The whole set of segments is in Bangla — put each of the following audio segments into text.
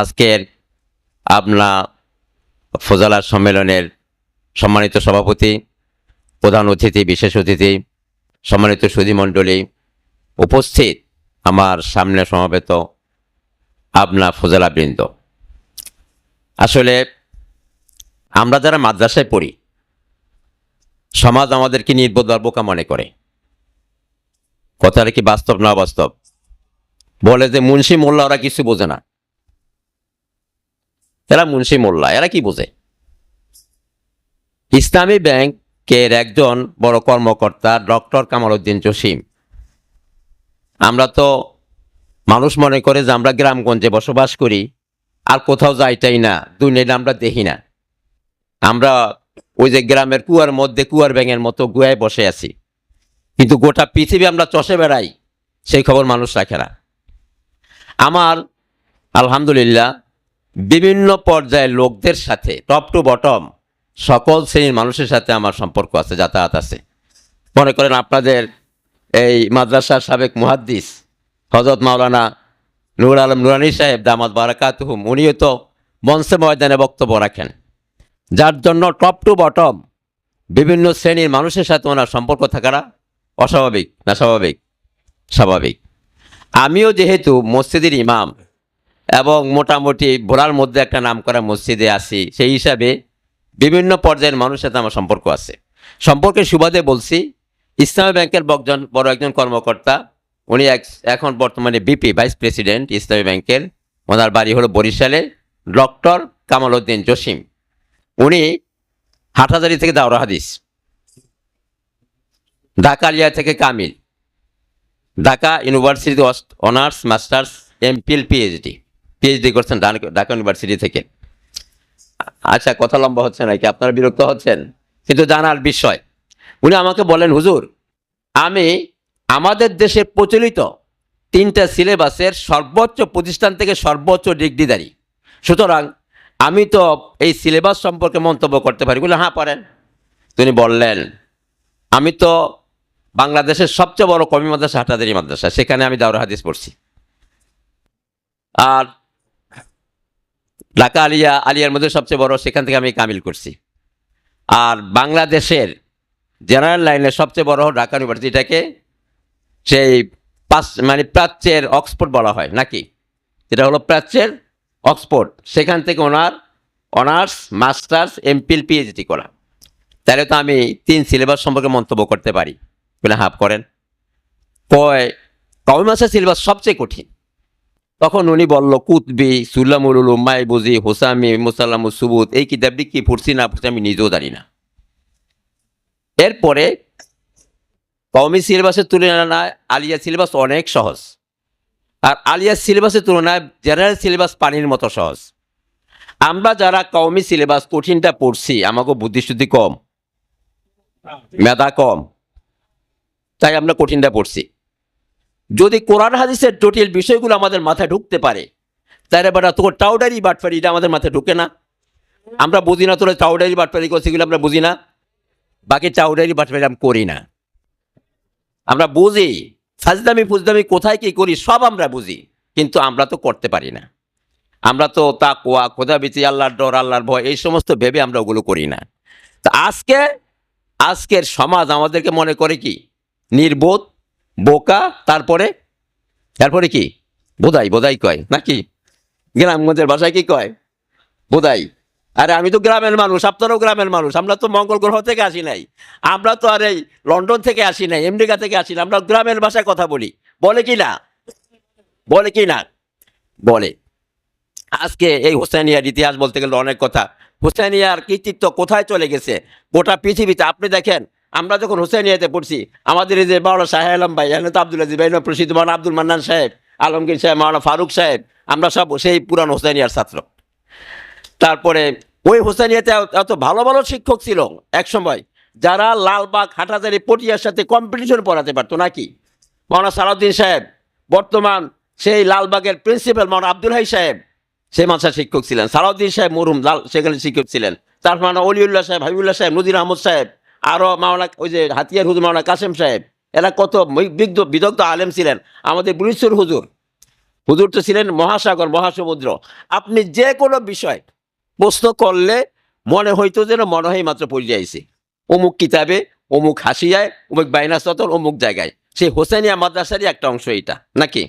আজকের আপনা ফজলা সম্মেলনের সম্মানিত সভাপতি, প্রধান অতিথি, বিশেষ অতিথি, সম্মানিত সুধীমণ্ডলী উপস্থিত আমার সামনে সমাবেত আপনা ফজলা বৃন্দ। আসলে আমরা যারা মাদ্রাসায় পড়ি, সমাজ আমাদেরকে নির্বোধ বোকা মনে করে। কথাটা কি বাস্তব না বাস্তব? বলে যে মুন্সি মোল্লা ওরা কিছু বোঝে না। এরা মুন্সি মোল্লা, এরা কি বোঝে? ইসলামী ব্যাংকের একজন বড় কর্মকর্তা ডক্টর কামাল উদ্দিন জসিম আমরা তো মানুষ মনে করে যে আমরা গ্রামগঞ্জে বসবাস করি, আর কোথাও যাইটাই না দুনিয়া আমরা দেখি না। আমরা ওই যে গ্রামের কুয়ার মধ্যে, কুয়ার ব্যাঙের মতো গুয়ায় বসে আছি। কিন্তু গোটা পৃথিবী আমরা চষে বেড়াই, সেই খবর মানুষ রাখে না। আমার আলহামদুলিল্লাহ বিভিন্ন পর্যায়ের লোকদের সাথে টপ টু বটম সকল শ্রেণির মানুষের সাথে আমার সম্পর্ক আছে, যাতায়াত আছে। মনে করেন আপনাদের এই মাদ্রাসার সাবেক মুহাদ্দিস হজরত মাওলানা নুর আলম নুরানি সাহেব দামাদ বারাকাতুহুম, উনিও তো মঞ্চে ময়দানে বক্তব্য রাখেন। যার জন্য টপ টু বটম বিভিন্ন শ্রেণির মানুষের সাথে ওনার সম্পর্ক থাকাটা অস্বাভাবিক, না স্বাভাবিক? স্বাভাবিক। আমিও যেহেতু মসজিদের ইমাম এবং মোটামুটি ভোলার মধ্যে একটা নাম করা মসজিদে আছি, সেই হিসাবে বিভিন্ন পর্যায়ের মানুষের সাথে আমার সম্পর্ক আছে। সম্পর্কে সুবাদে বলছি, ইসলামী ব্যাংকের বকজন, বড় একজন কর্মকর্তা, উনি এখন বর্তমানে বিপি, ভাইস প্রেসিডেন্ট ইসলামী ব্যাংকের, ওনার বাড়ি হলো বরিশালে, ডক্টর কামাল উদ্দিন জসিম। উনি হাটহাজারি থেকে দাওরা হাদিস, ঢাকা আলিয়া থেকে Kamil, Dhaka university honours, masters MPhil PhD. PhD করছেন ঢাকা- ইউনিভার্সিটি থেকে। আচ্ছা কথা লম্বা হচ্ছে নাকি? আপনারা বিরক্ত হচ্ছেন? কিন্তু জানার বিষয়। উনি আমাকে বলেন, হুজুর, আমি আমাদের দেশে প্রচলিত তিনটা সিলেবাসের সর্বোচ্চ প্রতিষ্ঠান থেকে সর্বোচ্চ ডিগ্রিধারী সুতরাং আমি তো এই সিলেবাস সম্পর্কে মন্তব্য করতে পারি। বলে হ্যাঁ পারেন। তিনি বললেন, আমি তো বাংলাদেশের সবচেয়ে বড় কমি মাদ্রাসা হাটাদারি মাদ্রাসা, সেখানে আমি দাউরা হাদিস পড়ছি। আর ঢাকা আলিয়া, আলিয়ার মধ্যে সবচেয়ে বড়, সেখান থেকে আমি কামিল করছি। আর বাংলাদেশের জেনারেল লাইনের সবচেয়ে বড় ঢাকা ইউনিভার্সিটিটাকে সেই পাঁচ মানে প্রাচ্যের অক্সফোর্ড বলা হয়, নাকি? এটা হলো প্রাচ্যের অক্সফোর্ড। সেখান থেকে ওনার অনার্স, মাস্টার্স এমপিল পিএইচডি করা। তাহলে তো আমি তিন সিলেবাস সম্পর্কে মন্তব্য করতে পারি। বলে হাফ করেন। কয় কবে মাসের সিলেবাস সবচেয়ে কঠিন? তখন উনি বলল, কুতবি সুল্লামুল উলুম, মাইবুজি, হোসামি, মুসাল্লাম সুবুত, এই কিতাবটি কি পড়ছি না পড়ছি আমি নিজেও জানি না। এরপরে কওমি সিলেবাসের তুলনায় আলিয়া সিলেবাস অনেক সহজ। আর আলিয়া সিলেবাসের তুলনায় জেনারেল সিলেবাস পানির মতো সহজ। আমরা যারা কওমি সিলেবাস কঠিনটা পড়ছি আমাকে বুদ্ধিশুদ্ধি কম, মেধা কম, তাই আমরা কঠিনটা পড়ছি। যদি কোরআন হাদিসের জটিল বিষয়গুলো আমাদের মাথায় ঢুকতে পারে, তাহলে বেটা তোর টাউডারি বাটফারি এটা আমাদের মাথায় ঢুকে না। আমরা বুঝি না তোরা টাউডারি বাটফারি করছি এগুলো আমরা বুঝি না। বাকি চাউডারি বাটফারি আমরা করি না। আমরা বুঝি ফাজদামি ফুজদামি কোথায় কি করি সব আমরা বুঝি, কিন্তু আমরা তো করতে পারি না। আমরা তো তা কোয়া খোদা বিচি আল্লাহর ডর, আল্লাহর ভয়, এই সমস্ত ভেবে আমরা ওগুলো করি না। তা আজকে, আজকের সমাজ আমাদেরকে মনে করে কি? নির্বোধ বোকা, তারপরে? তারপরে কি? বোধাই বোধাই কয়, নাকি? গ্রামগঞ্জের ভাষায় কি কয়? বোধাই আরে আমি তো গ্রামের মানুষ, আপনারাও গ্রামের মানুষ, আমরা তো মঙ্গল গ্রহ থেকে আসি নাই। আমরা তো আর এই লন্ডন থেকে আসি নাই, আমেরিকা থেকে আসি না আমরা গ্রামের ভাষায় কথা বলি। বলে কি না? বলে কি না? বলে। আজকে এই হোসেনিয়ার ইতিহাস বলতে গেলে অনেক কথা। হোসেনিয়ার কৃতিত্ব কোথায় চলে গেছে? গোটা পৃথিবীতে, আপনি দেখেন আমরা যখন হোসেনিয়াতে পড়ছি, আমাদের এই যে মাওলানা শাহ আলম ভাই, এখানে তো আব্দুল আজিজ প্রসিদ্ধ মাওলানা আব্দুল মান্নান সাহেব, আলমগীর সাহেব, মাওলানা ফারুক সাহেব, আমরা সব সেই পুরান হোসেনিয়ার ছাত্র। তারপরে ওই হোসেনিয়াতে এত- ভালো ভালো শিক্ষক ছিল এক সময় যারা লালবাগ হাটাজারি পটিয়ার সাথে কম্পিটিশন পড়াতে পারতো নাকি? মাওলানা সালাউদ্দিন সাহেব, বর্তমান সেই লালবাগের প্রিন্সিপাল মাওলানা আব্দুল হাই সাহেব, সেই মানসার শিক্ষক ছিলেন। সালাউদ্দিন সাহেব মরুম লাল, সেখানে শিক্ষক ছিলেন। তার মানে অলিউল্লাহ সাহেব, হাবিবুল্লাহ সাহেব নদীর আহমদ সাহেব আরও মাওলানা ওই যে হাতিয়ার হুজুর মাওলানা কাসেম সাহেব, এরা কত বিগ্ধ বিদগ্ধ আলেম ছিলেন, আমাদের বুড়িশ্বর হুজুর। হুজুর তো ছিলেন মহাসাগর, মহাসমুদ্র। আপনি যে কোনো বিষয় প্রশ্ন করলে মনে হইতো যেন মনে হয় মাত্র পড়ে যাইছে। অমুক কিতাবে, অমুক হাসিয়ায়, অমুক বাইনা সতর, অমুক জায়গায়। সেই হোসেনিয়া মাদ্রাসারই একটা অংশ এটা নাকি?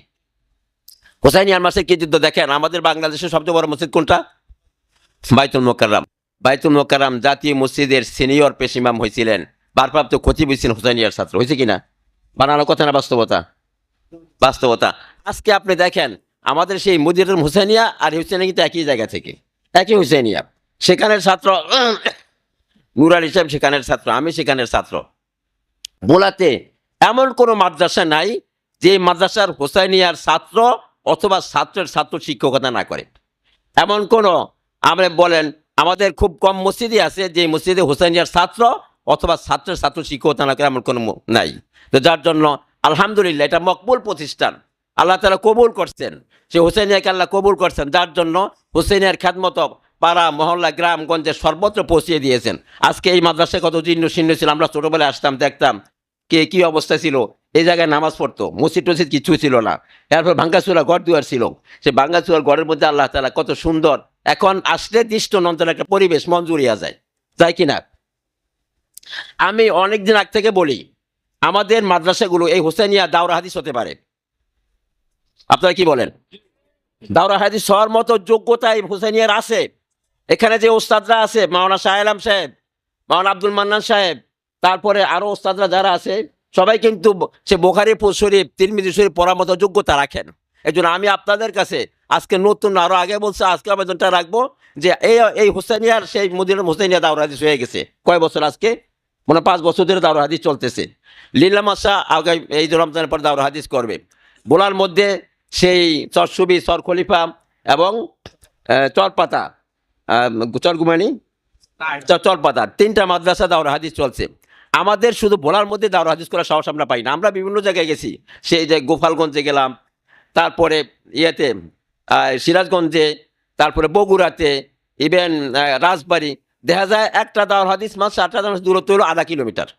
হোসাইনিয়ার মাসের কি যুদ্ধ দেখেন? আমাদের বাংলাদেশের সবচেয়ে বড় মসজিদ কোনটা? বাইতুল মোকাররাম। বাইতুল মোকারাম জাতীয় মসজিদের সিনিয়র পেশিমাম হয়েছিলেন ভারপ্রাপ্ত খতিব হয়েছিলেন হোসাইনিয়ার ছাত্র। হয়েছে কিনা? বানানো কথা না বাস্তবতা? বাস্তবতা। আজকে আপনি দেখেন, আমাদের সেই মদিরুল হুসেনিয়া আর হুসেনিয়া কিন্তু একই জায়গা থেকে। একই হুসেনিয়া সেখানের ছাত্র, নুরাল হিসাব সেখানের ছাত্র, আমি সেখানের ছাত্র। বোলাতে এমন কোনো মাদ্রাসা নাই যে মাদ্রাসার হোসাইনিয়ার ছাত্র অথবা ছাত্রের ছাত্র শিক্ষকতা না করে। এমন কোনো আপনি বলেন আমাদের খুব কম মসজিদই আছে, যে মসজিদে হোসাইনিয়ার ছাত্র অথবা ছাত্রের ছাত্র শিক্ষকতা না করে এমন কোনো নাই। তো যার জন্য আলহামদুলিল্লাহ এটা মকবুল প্রতিষ্ঠান। আল্লাহ তালা কবুল করছেন। সে হোসেনিয়াকে আল্লাহ কবুল করছেন। যার জন্য হোসেনিয়ার খ্যাতমত পাড়া, মহল্লা, গ্রামগঞ্জে সর্বত্র পৌঁছিয়ে দিয়েছেন। আজকে এই মাদ্রাসায় কত জীর্ণ শীর্ণ ছিল, আমরা ছোটবেলায় আসতাম, দেখতাম কে কি অবস্থা ছিল, এই জায়গায় নামাজ পড়তো, মসজিদ টসিদ কিছু ছিল না। এরপর ভাঙ্গাচুরা ঘর দুয়ার ছিল। সে ভাঙ্গাচুরার ঘরের মধ্যে আল্লাহ তালা কত সুন্দর এখন আসলে দৃষ্ট নন্দন একটা পরিবেশ জুড়িয়া যায় তাই কিনা? আমি অনেকদিন আগ থেকে বলি, আমাদের মাদ্রাসাগুলো এই হোসেনিয়া দাওরা হাদিস হতে পারে। আপনারা কি বলেন? দাওরা হাদিস হওয়ার মতো যোগ্যতা এই হোসেনিয়ার আছে। এখানে যে ওস্তাদরা আছে, মাওলানা শাহ আলম সাহেব মাওনা আব্দুল মান্নান সাহেব, তারপরে আরও ওস্তাদরা যারা আছে, সবাই কিন্তু সে বোখারি, শরীফ, তিরমিজি শরীফ পড়ার মতো যোগ্যতা রাখেন। এই আমি আপনাদের কাছে আজকে নতুন আরও আগে বলছে আজকে আবেদনটা রাখব যে এই এই হোসেনিয়ার সেই মদিনা হোসেনিয়া দাওরা হাদিস হয়ে গেছে। কয় বছর আজকে? মনে পাঁচ বছর ধরে দাওরা হাদিস চলতেছে। লীলা মাসা আগামী এই রমজানের পর দাওরা হাদিস করবে। বোলার মধ্যে সেই চরসুবি চর খলিফা এবং চরপাতা চরগুমানি চরপাতা তিনটা মাদ্রাসা দাওরা হাদিস চলছে। আমাদের শুধু ভোলার মধ্যে দাওরা হাদিস করার সাহস আমরা পাই না। আমরা বিভিন্ন জায়গায় গেছি। সেই যে গোপালগঞ্জে গেলাম তারপরে ইয়েতে সিরাজগঞ্জে, তারপরে বগুড়াতে ইভেন রাজবাড়ি, দেখা যায় একটা দাওয়ার হাদিস মাস আটটা দাওয়ার দূরত্ব হলো আধা কিলোমিটার।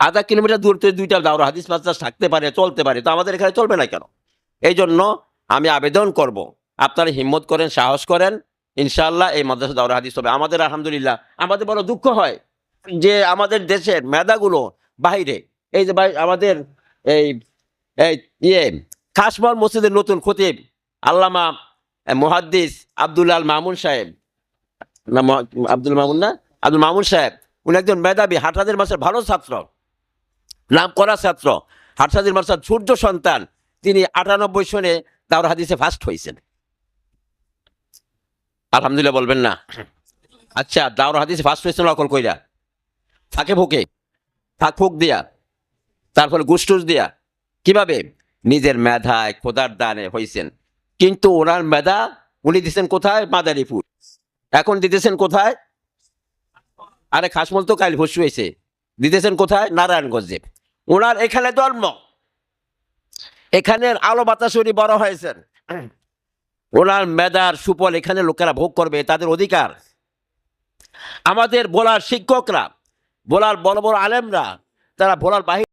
আধা কিলোমিটার দূরত্বে দুইটা দাওরা হাদিস মাদ্রাসা থাকতে পারে, চলতে পারে, তো আমাদের এখানে চলবে না কেন? এই জন্য আমি আবেদন করব, আপনারা হিম্মত করেন, সাহস করেন, ইনশাআল্লাহ এই মাদ্রাসা দাওরা হাদিস হবে। আমাদের আলহামদুলিল্লাহ, আমাদের বড় দুঃখ হয় যে আমাদের দেশের মেধাগুলো বাইরে, এই যে আমাদের এই এই ইয়ে খাসমল মসজিদের নতুন খতিব আল্লামা মুহাদ্দিস আব্দুল্লাল মামুন সাহেব। আব্দুল মামুন না? আব্দুল মামুন সাহেব। উনি একজন মেধাবী, হাটহাজার মাসের ভালো ছাত্র নাম করা ছাত্র, হাটহাজার মাসের সূর্য সন্তান। তিনি আটানব্বই সনে দাওরা হাদিসে ফার্স্ট হয়েছেন। আলহামদুলিল্লাহ বলবেন না। আচ্ছা দাওর হাদিসে ফার্স্ট হয়েছেন নকল কইরা। ফাঁকে ফুকে। ফাঁক ফুক দিয়া। তারপরে গুসটুস দিয়া। কীভাবে? নিজের মেধায় খোদার দানে হয়েছেন কিন্তু ওনার মেধা উনি দিচ্ছেন কোথায়? মাদারীপুর। এখন দিতেছেন কোথায়? আরে খাসমল তো কাল ভসু হয়েছে দিতেছেন কোথায়? নারায়ণগঞ্জে। ওনার এখানে জন্ম এখানের আলো বাতাসরি বড় হয়েছেন। ওনার মেধার সুফল এখানে লোকেরা ভোগ করবে তাদের অধিকার। আমাদের বলার শিক্ষকরা, বলার বড় বড় আলেমরা, তারা বলার বাহির